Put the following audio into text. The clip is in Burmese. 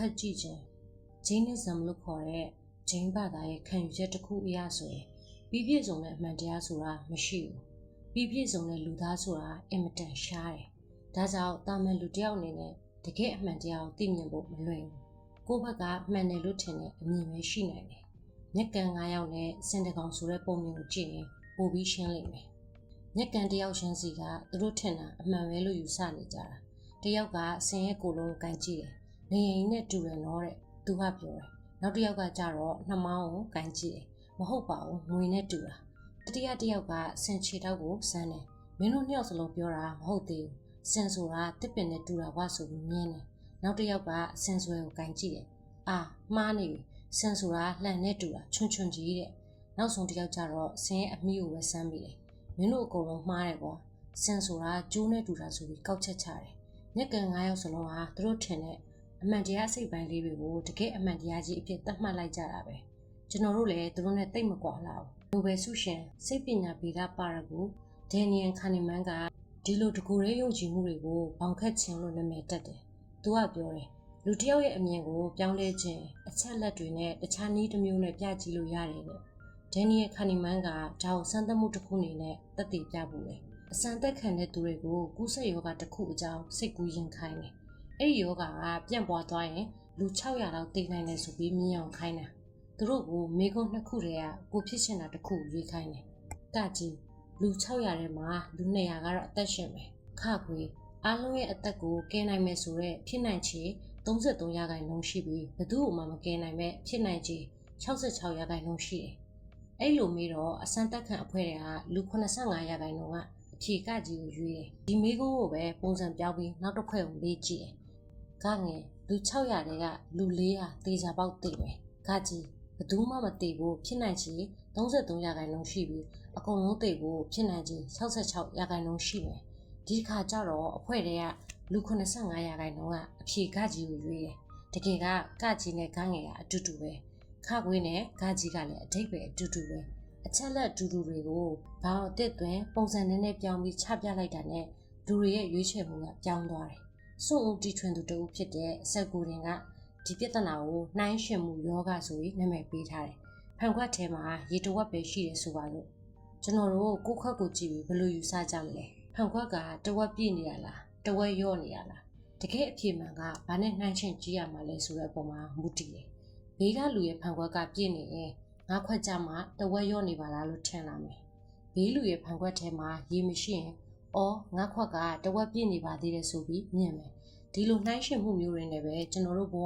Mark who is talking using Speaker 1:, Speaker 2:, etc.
Speaker 1: ခတ်ကြည့်ခြင်းဂျင်းနစ်ဇမ်လို့ခေါ်တဲ့ဂျင်းဘာသာရဲ့ခံယူချက်တစ်ခုအရဆိုရင်ပြီးပြည့်စုံတဲ့အမှန်တရားဆိုတာမရှိဘူးပြီးပြည့်စုံတဲ့လူသားဆိုတာအင်မတန်ရှားတယ်ဒါကြောင့်တာမန်လူတစ်ယောက်အနေနဲ့တကယ်အမှန်တရားကိုသိမြင်ဖို့မလွယ်ဘူးကိုယ့်ဘက်ကမှန်တယ်လို့ထင်တဲ့အမြင်ပဲရှိနိုင်တယ်ညက်ကန်၅ယောက်နဲ့စင်တကောင်ဆိုတဲ့ပုံမျိုးကိုကြည့်ရင်ပိုပြီးရှင်းလိမ့်မယ်ညက်ကန်တစ်ယောက်ချင်းစီကသူတို့ထင်တာအမှန်ပဲလို့ယူဆနေကြတာတစ်ယောက်ကဆင်ရဲ့ကိုယ်လုံးကိုကန်ကြည့်တယ် နေရင်နဲ့တူတယ်နော်တဲ့သူကပြောတယ်နောက်တစ်ယောက်ကကြတော့နှမောင်းကိုကန်ကြည့်တယ်မဟုတ်ပါဘူးငွေနဲ့တူတာတတိယတစ်ယောက်ကဆင်ချေတောက်ကိုစမ်းတယ်မင်းတို့နှစ်ယောက်စလုံးပြောတာမဟုတ်သေးဘူးဆင်ဆိုတာတစ်ပင်နဲ့တူတာဝဆိုပြီးမြင်တယ်နောက်တစ်ယောက်ကဆင်ဆွဲကိုကန်ကြည့်တယ်အာမှားနေပြီဆင်ဆိုတာလှန်နဲ့တူတာချွန်းချွန်းကြီးတဲ့နောက်ဆုံးတစ်ယောက်ကျတော့ဆင်ရဲ့အမိကိုပဲစမ်းပြီးတယ်မင်းတို့အကုန်လုံးမှားတယ်ကွာဆင်ဆိုတာကျိုးနဲ့တူတာဆိုပြီးကောက်ချက်ချတယ်ညက်ကန်၅ယောက်စလုံးဟာသူတို့ထင်တဲ့ အမှန်တရားစိတ်ပိုင်းလေးတွေကိုတကယ်အမှန်တရားကြီးအဖြစ်သတ်မှတ်လိုက်ကြတာပဲကျွန်တော်တို့လည်းသူတို့နဲ့တိတ်မကွာလောက်နိုဘယ်ဆုရှင်စိတ်ပညာဗေဒပါရဂူဒန်နီယန်ခါနီမန်ကဒီလိုတကူရဲယုံကြည်မှုတွေကိုဘောင်ခတ်ခြင်းလို့နာမည်တက်တယ်သူကပြောတယ်လူတစ်ယောက်ရဲ့အမြင်ကိုပြောင်းလဲခြင်းအချက်လက်တွေနဲ့တခြားနည်းတစ်မျိုးနဲ့ပြကြည့်လို့ရတယ်တဲ့ဒန်နီယန်ခါနီမန်ကဒါကိုစမ်းသပ်မှုတစ်ခုအနေနဲ့တက်တည်ပြဖို့လေအစံသက်ခံတဲ့သူတွေကိုကူးစက်ယောဂတစ်ခုအကြောင်းစိတ်ကူးရင်ခိုင်းတယ် အဲ့ဒီယောဂကပြန့်ပွားသွားရင်လူ600လောက်တိတ်နိုင်တယ်ဆိုပြီးမြင်အောင်ခိုင်းတာသူတို့ကမိကုန်းနှစ်ခုတည်းကကိုဖြစ်ချင်တာတစ်ခုရွေးခိုင်းတယ်ကကြီးလူ600ထဲမှာလူ200ကတော့အသက်ရှင်မယ်ခခွေအားလုံးရဲ့အသက်ကိုကဲနိုင်မယ်ဆိုတော့ဖြစ်နိုင်ချေ33ရာခိုင်နှုန်းရှိပြီးဘသူ့မှမကဲနိုင်မဲ့ဖြစ်နိုင်ချေ66ရာခိုင်နှုန်းရှိတယ်အဲ့လိုမေးတော့အစံတက်ခံအဖွဲ့တွေကလူ85ရာခိုင်နှုန်းကအဖြေကကြီးကိုရွေးတယ်ဒီမိကုန်းကိုပဲပုံစံပြောင်းပြီးနောက်တစ်ခွက်ကိုလေ့ကြည့်တယ် ကငယ်လူ600တဲကလူ400တေချာပေါက်သိမယ်ကကြီးဘသူမှမသိဘူးဖြစ်နိုင်ချေ33ရာခိုင်နှုန်းရှိပြီးအကုန်လုံးသိဖို့ဖြစ်နိုင်ချေ66ရာခိုင်နှုန်းရှိမယ်ဒီခါကျတော့အဖွဲ့တွေကလူ85ရာခိုင်နှုန်းကအဖြေကကြီးကိုရွေးတယ်တကယ်ကကကြီးနဲ့ကငယ်ကအတူတူပဲခခွေးနဲ့ကကြီးကလည်းအတိတ်ပဲအတူတူပဲအချက်လက်ဒူဒူတွေကိုဘာအစ်စ်သွင်းပုံစံနဲ့နဲ့ပြောင်းပြီးချပြလိုက်တာနဲ့လူတွေရဲ့ရွေးချယ်မှုကပြောင်းသွားတယ် စွန့်ဦးတီထွင်သူတဦးဖြစ်တဲ့ဆက်ကူရင်ကဒီပြဿနာကိုနှိုင်းယှဉ်မှုယောဂဆိုပြီးနာမည်ပေးထားတယ်။ဖန်ခွက်ထဲမှာရေတဝက်ပဲရှိတယ်ဆိုပါလို့ကျွန်တော်တို့ကိုယ်ခွက်ကိုကြည့်ပြီးဘယ်လိုယူဆကြမလဲ။ဖန်ခွက်ကတဝက်ပြည့်နေရလား။တဝက်ရော့နေရလား။တကယ်အဖြစ်မှန်ကဘာနဲ့နှိုင်းယှဉ်ကြည့်ရမှာလဲဆိုတဲ့အပေါ်မှာမူတည်တယ်။ဘေးကလူရဲ့ဖန်ခွက်ကပြည့်နေရင်ငါခွက်ကြမှာတဝက်ရော့နေပါလားလို့ထင်လာမယ်။ဘေးလူရဲ့ဖန်ခွက်ထဲမှာရေမရှိရင် အော်ငါခွက်ကတဝက်ပြည့်နေပါသေးတယ်ဆိုပြီးမြင်မယ်။ဒီလိုနှိုင်းယှဉ်မှုမျိုးတွေနဲ့ပဲကျွန်တော်တို့ဘဝ